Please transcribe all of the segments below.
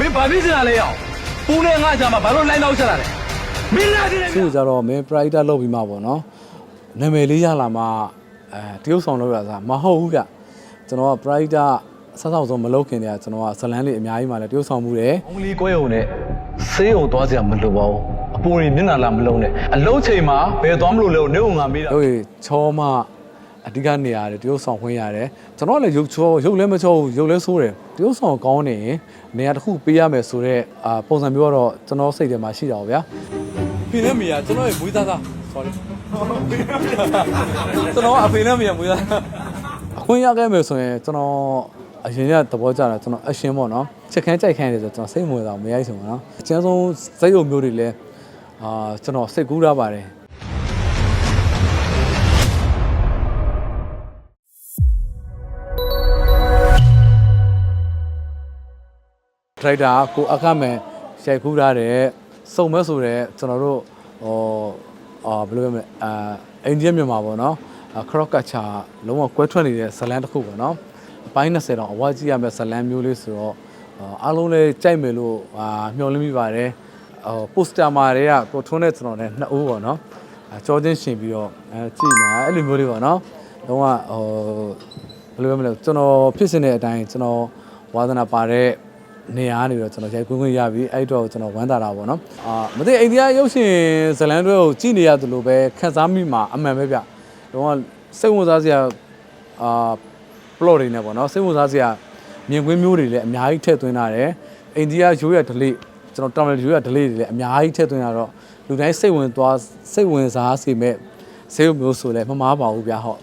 မင်းဘာဖြစ်နေတာလဲရောက်ပူနဲ့ငါ့ကြားမှာဘာလို့လိုက်နောက်ချက်လာလဲမင်းလာတယ်သူ့ကြတော့မင်း private လုပ်ပြီးမှပေါ့နော်နာမည်လေးရလာမှအဲတရုပ်ဆောင်လုပ်ရတာမဟုတ်ဘူးဗျကျွန်တော်က private ဆက်ဆောက်ဆုံးမလုပ်ခင်တည်းကကျွန်တော်ကဇလန်းလေးအများကြီးမှလည်းတရုပ်ဆောင်မှုတယ်အုံးလီကွဲုံနဲ့ဆေးုံသွားစရာမလိုပါဘူးအပူတွေမျက်နှာလာမလုံးနဲ့အလုံးချိန်မှာဘယ်သွားမလို့လဲနေုံငါမေးတာတို့ရချောမ အဓိကနေရတယ်တရုပ်ဆောင်ခွင့်ရတယ်ကျွန်တော်ကလည်းရုပ်ချောရုပ်လည်းမချောဘူးရုပ်လည်းဆိုးတယ်တရုပ်ဆောင်ကောင်းနေရင်နေရာတစ်ခုပေးရမယ်ဆိုတော့အာပုံစံမျိုးကတော့ကျွန်တော်စိတ်ထဲမှာရှိတာပါဗျာဖေနဲ့မီယာကျွန်တော်ရဲ့မွေးသားသား sorry ကျွန်တော်ကအဖေနဲ့မီယာမွေးသားအခွင့်ရခဲ့မယ်ဆိုရင်ကျွန်တော်အရင်ကသဘောကျတာကျွန်တော်အရှင်ပေါ့နော်ချက်ခန်းကြိုက်ခန်းနေဆိုကျွန်တော်စိတ်မဝင်တော့မရိုက်ဆုံးပါနော်အကျဉ်းဆုံးစိတ်ရုပ်မျိုးတွေလည်းအာကျွန်တော်စိတ်ကူးရပါတယ် ထရိုက်တာကိုအခမဲ့ရိုက်ခူးထားတဲ့စုံမဲဆိုတဲ့ကျွန်တော်တို့ဟိုအာဘယ်လိုပြောမလဲအာအိန္ဒိယမြန်မာပေါ့နော်ခရော့ကတ်ချာလုံးဝကွဲထွက်နေတဲ့ဇလန်တစ်ခုပေါ့နော်အပိုင်း20တော့အဝါကြီးရမယ့်ဇလန်မျိုးလေးဆိုတော့အားလုံးလည်းကြိုက်မယ်လို့အာမျှော်လင့်မိပါတယ်ဟိုပိုစတာမှာတွေကကိုထွန်းတဲ့ကျွန်တော်နဲ့နှစ်ဦးပေါ့နော်အကြောချင်းရှင်ပြီးတော့အဲကြည့်နေတာအဲ့လိုမျိုးလေးပေါ့နော်လုံးဝဟိုဘယ်လိုပြောမလဲကျွန်တော်ဖြစ်စင်တဲ့အတိုင်းကျွန်တော်ဝါသနာပါတဲ့ နေရာနေပြီးတော့ကျွန်တော်ရိုက်ခွင့်ခွင့်ရပြီအဲ့တော့ကျွန်တော်ဝမ်းသာတာပေါ့နော်အာမသိအိန္ဒိယရုပ်ရှင်ဇလန်တွေကိုကြည့်နေရသလိုပဲခန်းစားမိမှာအမှန်ပဲဗျတော့စိတ်ဝင်စားစရာအာ plot တွေနဲ့ပေါ့နော်စိတ်ဝင်စားစရာမြင်ကွင်းမျိုးတွေလည်းအများကြီးထည့်သွင်းထားတယ်အိန္ဒိယရိုးရဒလေးကျွန်တော်တောင်ရရိုးရဒလေးတွေလည်းအများကြီးထည့်သွင်းထားတော့လူတိုင်းစိတ်ဝင်သွားစိတ်ဝင်စားစေမဲ့စေမျိုးဆိုလည်းမမားပါဘူးဗျဟော့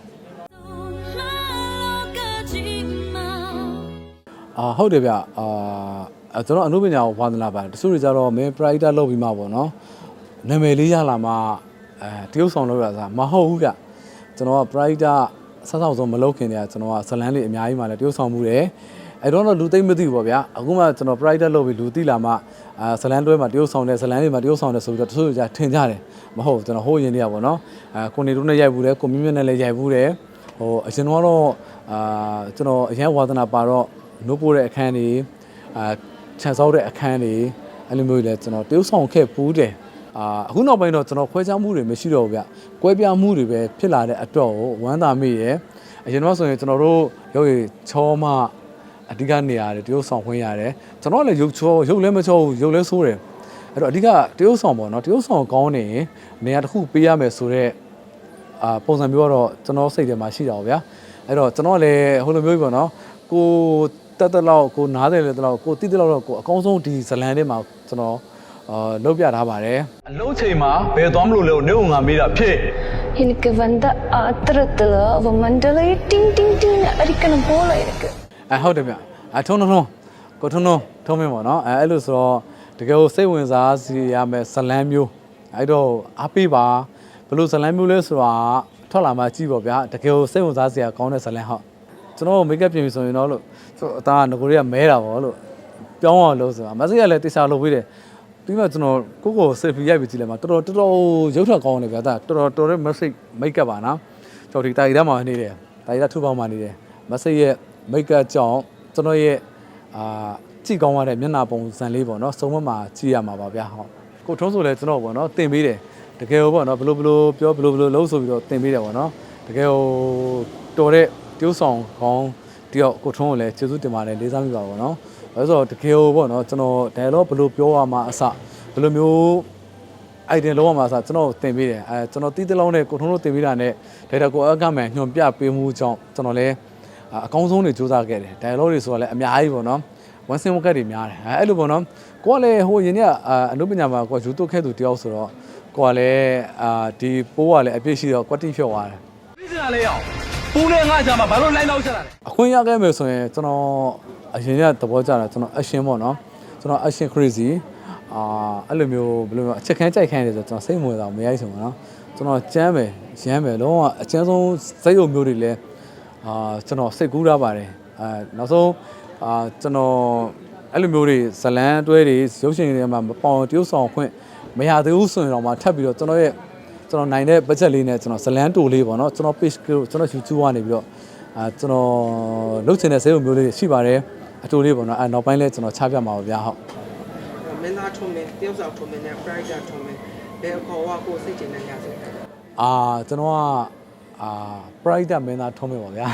အာဟုတ်တယ်ဗျအာအဲကျွန်တော်အနုပညာကိုဝါသနာပါတယ်တချို့တွေကြတော့မင်း private လုပ်ပြီးမှပေါ့နော်နာမည်လေးရလာမှအဲတရုပ်ဆောင်လုပ်ရတာမဟုတ်ဘူးဗျကျွန်တော်က private ဆက်ဆောက်ဆုံးမလုပ်ခင်တည်းကကျွန်တော်ကဇလန်းလေးအများကြီးမှလည်းတရုပ်ဆောင်မှုတယ်အဲ့တော့တော့လူသိမ့်မသိဘူးပေါ့ဗျာအခုမှကျွန်တော် private လုပ်ပြီးလူသိလာမှအာဇလန်းတွဲမှာတရုပ်ဆောင်တယ်ဇလန်းလေးမှာတရုပ်ဆောင်တယ်ဆိုပြီးတော့တချို့ကြထင်ကြတယ်မဟုတ်ကျွန်တော်ဟိုးရင်တည်းကပေါ့နော်အဲကိုနေတို့နဲ့ရိုက်ဘူးတယ်ကိုမြင့်မြင့်နဲ့လည်းရိုက်ဘူးတယ်ဟိုအရင်တော့အာကျွန်တော်အရင်ဝါသနာပါတော့ နိုးပိုးတဲ့အခန်းတွေအာခြံစောက်တဲ့အခန်းတွေအဲ့လိုမျိုးတွေလည်းကျွန်တော်တရုပ်ဆောင်ခဲ့ပူးတယ်အာအခုနောက်ပိုင်းတော့ကျွန်တော်ခွဲခြားမှုတွေမရှိတော့ဘူးဗျကွဲပြားမှုတွေပဲဖြစ်လာတဲ့အတွက်ကိုဝမ်းသာမိရယ်အရင်တော့ဆိုရင်ကျွန်တော်တို့ရုပ်ရည်ချောမအဓိကနေရတယ်တရုပ်ဆောင်ခွင့်ရတယ်ကျွန်တော်ကလည်းရုပ်ချောရုပ်လည်းမချောဘူးရုပ်လည်းဆိုးတယ်အဲ့တော့အဓိကတရုပ်ဆောင်ပေါ့နော်တရုပ်ဆောင်ကောင်းနေရင်နေရာတစ်ခုပေးရမယ်ဆိုတော့အာပုံစံမျိုးကတော့ကျွန်တော်စိတ်ထဲမှာရှိတာပါဗျာအဲ့တော့ကျွန်တော်ကလည်းဟိုလိုမျိုးကြီးပေါ့နော်ကို တက်တလောက်ကိုနားတယ်လေတလောက်ကိုတိတလောက်တော့ကိုအကောင်းဆုံးဒီဇလန်လေးမှာကျွန်တော်အာလောက်ပြထားပါတယ်အလုံးချိန်မှာဘယ်သွားမလို့လဲနေုံငါမေးတာဖြစ် എനിക്ക് വന്ന ആത്രത്തിൽ മണ്ടല ടിങ് ടിങ് ടിങ് അടിക്കണം പോലെ ഇരിക്കും အဟုတ်တယ်ဗျအထုံထုံထုံကိုထုံထုံထုံမင်းပေါ့နော်အဲအဲ့လိုဆိုတော့တကယ်ကိုစိတ်ဝင်စားစီရမယ်ဇလန်မျိုးအဲ့တော့အားပေးပါဘလို့ဇလန်မျိုးလဲဆိုတာထွက်လာမှကြည့်ပေါ့ဗျာတကယ်ကိုစိတ်ဝင်စားစရာကောင်းတဲ့ဇလန်ဟုတ် ကျွန်တော်မိတ်ကပ်ပြင်ပြီဆိုရင်တော့လို့ဆိုအသားကငကိုတွေကမဲတာပေါ့လို့ပြောင်းအောင်လို့ဆိုတာမဆိတ်ကလည်းတိစာလုပ်ပေးတယ်ပြီးမှကျွန်တော်ကိုကိုဆယ်ဖီရိုက်ပြီးကြည့်လိုက်မှာတော်တော်တော်တော်ရုပ်ထွက်ကောင်းတယ်ဗျာဒါတော်တော်တော်တဲ့မဆိတ်မိတ်ကပ်ပါနော်ကျွန်တော်ဒီတာရီဓာတ်မှာနေတယ်တာရီဓာတ်ထူပေါင်းမှာနေတယ်မဆိတ်ရဲ့မိတ်ကပ်ကြောင့်ကျွန်တော်ရဲ့အာကြည့်ကောင်းရတဲ့မျက်နှာပုံစံလေးပေါ့နော်စုံမမှာကြည့်ရမှာပါဗျာဟုတ်ကိုထုံးဆိုလဲကျွန်တော်ပေါ့နော်တင်ပေးတယ်တကယ်ပေါ့နော်ဘလို့ဘလို့ပြောဘလို့ဘလို့လုံးဆိုပြီးတော့တင်ပေးတယ်ပေါ့နော်တကယ်ဟိုတော်တဲ့ တရုပ်ဆောင်ကောင်းတယောက်ကိုထုံးကိုလည်းကျေးဇူးတင်ပါတယ်လေးစားမိပါပေါ့နော်အဲဆိုတော့တကယ်ဟိုပေါ့နော်ကျွန်တော် dialogue ဘလို့ပြောရမှာအစဘလို့မျိုးအိုက်တင်လုံးဝမှာဆိုကျွန်တော်တင်ပေးတယ်အဲကျွန်တော်တီးတလုံးနဲ့ကိုထုံးတို့တင်ပေးတာနဲ့ဒါတာကိုအကမှန်ညွန်ပြပေးမှုကြောင့်ကျွန်တော်လည်းအကောင်းဆုံးတွေစူးစမ်းခဲ့တယ် dialogue တွေဆိုတာလည်းအများကြီးပေါ့နော်ဝန်စင်ဝက်ကတ်တွေများတယ်အဲအဲ့လိုပေါ့နော်ကိုကလည်းဟိုယင်းကအနုပညာမှာကိုကယူတုခဲ့သူတယောက်ဆိုတော့ကိုကလည်းအာဒီပိုးကလည်းအပြည့်ရှိတော့ကွက်တိဖြော့သွားတယ်ဖြစ်နေတာလဲရောက် ပူနဲ့ငါ့ကြားမှာဘာလို့လိုက်နောက်ချက်လာလဲအခွင့်ရခဲ့မယ်ဆိုရင်ကျွန်တော်အရင်ကသဘောကျတာကျွန်တော် action ပေါ့နော်ကျွန်တော် action crazy အာအဲ့လိုမျိုးဘယ်လိုမျိုးအချက်ခန်းကြိုက်ခန်းနေဆိုကျွန်တော်စိတ်မဝင်တော့မရိုက်ဆုံးပါနော်ကျွန်တော်ကြမ်းမယ်ရမ်းမယ်လုံးဝအကျဉ်းဆုံးစိတ်ရုပ်မျိုးတွေလည်းအာကျွန်တော်စိတ်ကူးရပါတယ်အဲနောက်ဆုံးအာကျွန်တော်အဲ့လိုမျိုးတွေဇလန်းတွဲတွေရုပ်ရှင်တွေမှာမပေါအောင်တရုပ်ဆောင်ခွင့်မရသေးဘူးဆိုရင်တော့မှထပ်ပြီးတော့ကျွန်တော်ရဲ့ ကျွန်တော်နိုင်တဲ့ budget လေးနဲ့ကျွန်တော်ဇလန်းတူလေးပေါ့နော်ကျွန်တော် page ကိုကျွန်တော် YouTube ကနေပြီးတော့အာကျွန်တော်လုပ်ချင်တဲ့ဇာတ်ရုပ်မျိုးလေးတွေရှိပါတယ်အတူလေးပေါ့နော်အဲနောက်ပိုင်းလဲကျွန်တော်ချပြမှာပါဗျာဟုတ်မင်းသားထုံးမင်းတယောက်ဆောင်ထုံးမင်းနဲ့ pride ထုံးမင်းဘယ်အခေါ်ဝကိုစိတ်ချနေရစေအာကျွန်တော်ကအာ pride မင်းသားထုံးမယ်ပါဗျာ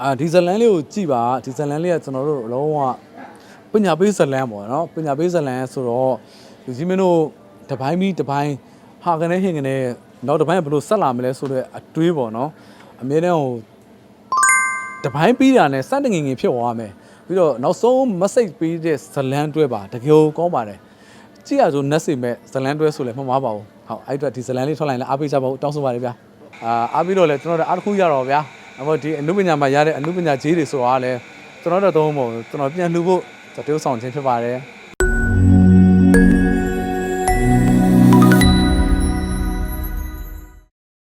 အာဒီဇလန်လေးကိုကြည့်ပါဒီဇလန်လေးကကျွန်တော်တို့လုံးဝ ပညာပေးဇလန်ပေါ့နော်ပညာပေးဇလန်ဆိုတော့လူကြီးမင်းတို့တပိုင်းပြီးတပိုင်းဟာကနေဟင်ကနေနောက်တပိုင်းကဘယ်လိုဆက်လာမလဲဆိုတော့အတွေးပေါ့နော်အမြဲတမ်းဟိုတပိုင်းပြီးတာနဲ့စတဲ့ငင်ငင်ဖြစ်သွားမယ်ပြီးတော့နောက်ဆုံး message ပေးတဲ့ဇလန်းတွဲပါတကယ်ကိုကောင်းပါတယ်ကြည့်ရဆို net စိမဲ့ဇလန်းတွဲဆိုလည်းမမှားပါဘူးဟုတ်အဲ့အတွက်ဒီဇလန်းလေးထွက်လာရင်လည်းအားပေးကြပါဦးတောင်းဆိုပါတယ်ဗျာအာအားပြီးတော့လည်းကျွန်တော်တို့အားတစ်ခုရတော့ဗျာအခုဒီအနုပညာမှာရတဲ့အနုပညာကြီးတွေဆိုတာလည်းကျွန်တော်တို့တော့သုံးဖို့ကျွန်တော်ပြန်လှူဖို့ တတိုးဆောင်ခြင်းဖြစ်ပါတယ်